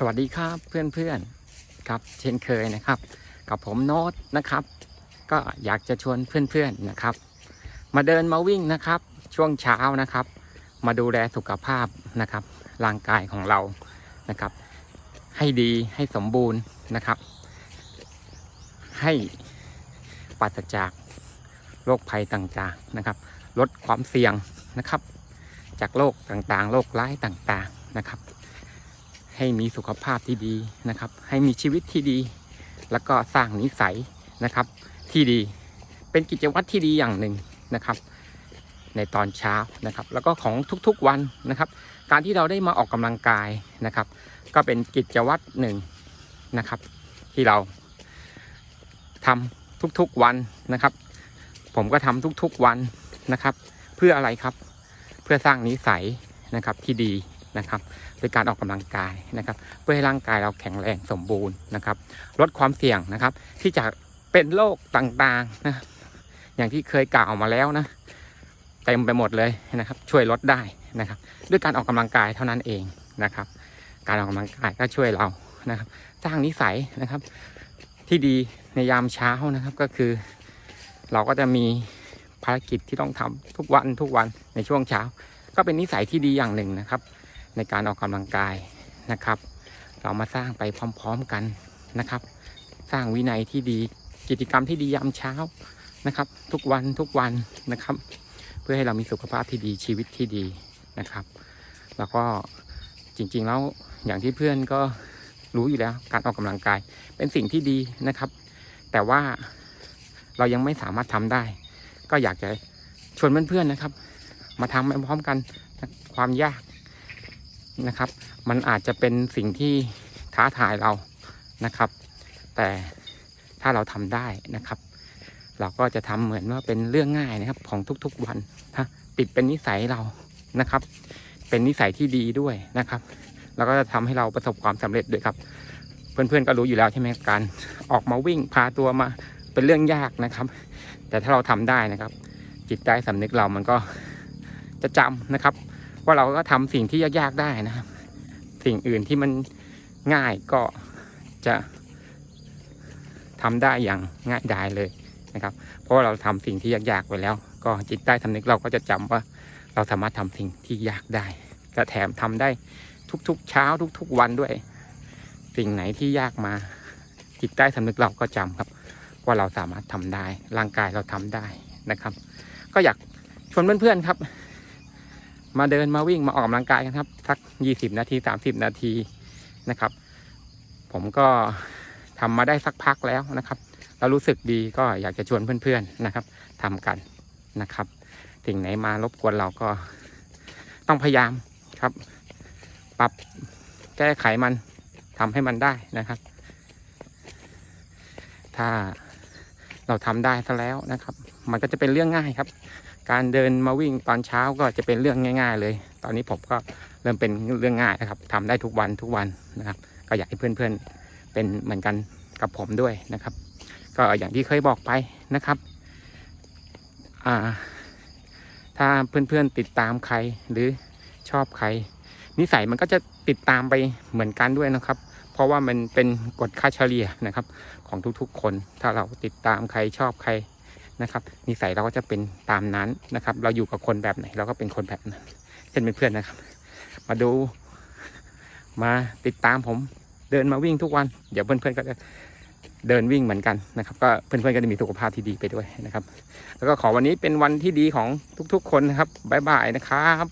สวัสดีครับเพื่อนๆครับเช่นเคยนะครับ กับผมโน้ตนะครับ ก็อยากจะชวนเพื่อนๆนะครับ มาเดินมาวิ่งนะครับ ช่วงเช้านะครับ มาดูแลสุขภาพนะครับ ร่างกายของเรานะครับ ให้ดีให้สมบูรณ์นะครับ ให้ปราศจากโรคภัยต่างๆนะครับ ลดความเสี่ยงนะครับ จากโรคต่างๆโรคร้ายต่างๆนะครับ ให้มีสุขภาพที่ดีนะครับ ให้มีชีวิตที่ดี แล้วก็สร้างนิสัยนะครับ ที่ดีเป็นกิจวัตรที่ดีอย่างหนึ่งนะครับ ในตอนเช้านะครับ แล้วก็ของทุกๆวันนะครับ การที่เราได้มาออกกำลังกายนะครับ ก็เป็นกิจวัตรหนึ่งนะครับ ที่เราทำทุกๆวันนะครับ ผมก็ทำทุกๆวันนะครับ เพื่ออะไรครับ เพื่อสร้างนิสัยนะครับที่ดี นะครับโดยการออกกำลังกายนะครับ เพื่อให้ร่างกายเราแข็งแรงสมบูรณ์นะครับ ลดความเสี่ยงนะครับ ที่จะเป็นโรคต่างๆนะอย่างที่เคยกล่าวมาแล้วนะเต็มไปหมดเลยนะครับ ช่วยลดได้นะครับ ด้วยการออกกำลังกายเท่านั้นเองนะครับ การออกกำลังกายก็ช่วยเรานะครับสร้างนิสัยนะครับ ที่ดีในยามเช้านะครับก็คือ เราก็จะมีภารกิจที่ต้องทำทุกวันทุกวันในช่วงเช้า ก็เป็นนิสัยที่ดีอย่างหนึ่งนะครับ ในการออกกำลังกายนะครับ เรามาสร้างไปพร้อมๆกันนะครับ สร้างวินัยที่ดีกิจกรรมที่ดียามเช้านะครับ ทุกวันทุกวันนะครับ เพื่อให้เรามีสุขภาพที่ดีชีวิตที่ดีนะครับ แล้วก็จริงๆแล้วอย่างที่เพื่อนก็รู้อยู่แล้วการออกกำลังกายเป็นสิ่งที่ดีนะครับ แต่ว่าเรายังไม่สามารถทำได้ ก็อยากจะชวนเพื่อนๆนะครับ มาทำไปพร้อมกันความยาก นะครับ มันอาจจะเป็นสิ่งที่ท้าทายเรานะครับ แต่ถ้าเราทำได้นะครับ เราก็จะทำเหมือนว่าเป็นเรื่องง่ายนะครับของทุกๆวันนะติดเป็นนิสัยเรานะครับ เป็นนิสัยที่ดีด้วยนะครับ แล้วก็จะทำให้เราประสบความสำเร็จด้วยครับ เพื่อนๆก็รู้อยู่แล้วใช่ไหมการออกมาวิ่งพาตัวมาเป็นเรื่องยากนะครับ แต่ถ้าเราทำได้นะครับ จิตใต้สำนึกเรามันก็จะจำนะครับ ว่าเราก็ทำสิ่งที่ยากๆได้นะครับ สิ่งอื่นที่มันง่ายก็จะทำได้อย่างง่ายดายเลยนะครับ เพราะว่าเราทำสิ่งที่ยากๆไปแล้ว ก็จิตใต้สำนึกเราก็จะจำว่าเราสามารถทำสิ่งที่ยากได้และแถมทำได้ทุกๆเช้าทุก ๆ วันด้วย สิ่งไหนที่ยากมา จิตใต้สำนึกเราก็จำครับ ว่าเราสามารถทำได้ ร่างกายเราทำได้นะครับ ก็อยากชวนเพื่อนๆครับ มาเดินมาวิ่งมาออกกำลังกายกันครับสักยี่สิบนาทีสามสิบนาทีนะครับ ผมก็ทำมาได้สักพักแล้วนะครับแล้วรู้สึกดีก็อยากจะชวนเพื่อนๆนะครับทำกันนะครับสิ่งไหนมารบกวนเราก็ต้องพยายามครับ ปรับแก้ไขมันทำให้มันได้นะครับ ถ้าเราทำได้ซะแล้วนะครับ มันก็จะเป็นเรื่องง่ายครับ การเดินมาวิ่งตอนเช้าก็จะเป็นเรื่องง่าย ๆ เลย ตอนนี้ผมก็เริ่มเป็นเรื่องง่ายนะครับทำได้ทุกวันทุกวันนะครับ ก็อยากให้เพื่อนๆเป็นเหมือนกันกับผมด้วยนะครับ ก็อย่างที่เคยบอกไปนะครับถ้าเพื่อนๆติดตามใครหรือชอบใคร นิสัยมันก็จะติดตามไปเหมือนกันด้วยนะครับ เพราะว่ามันเป็นกฎค่าเฉลี่ยนะครับ ของทุกๆคน ถ้าเราติดตามใครชอบใคร นะครับนิสัยเราก็จะเป็นตามนั้นนะครับ เราอยู่กับคนแบบไหนเราก็เป็นคนแบบนั้น เช่นเป็นเพื่อนนะครับ มาดู มาติดตามผมเดินมาวิ่งทุกวัน เดี๋ยวเพื่อนๆก็จะเดินวิ่งเหมือนกันนะครับ ก็เพื่อนๆก็จะมีสุขภาพที่ดีไปด้วยนะครับ แล้วก็ขอวันนี้เป็นวันที่ดีของทุกๆ คนนะครับบ๊ายบายนะครับ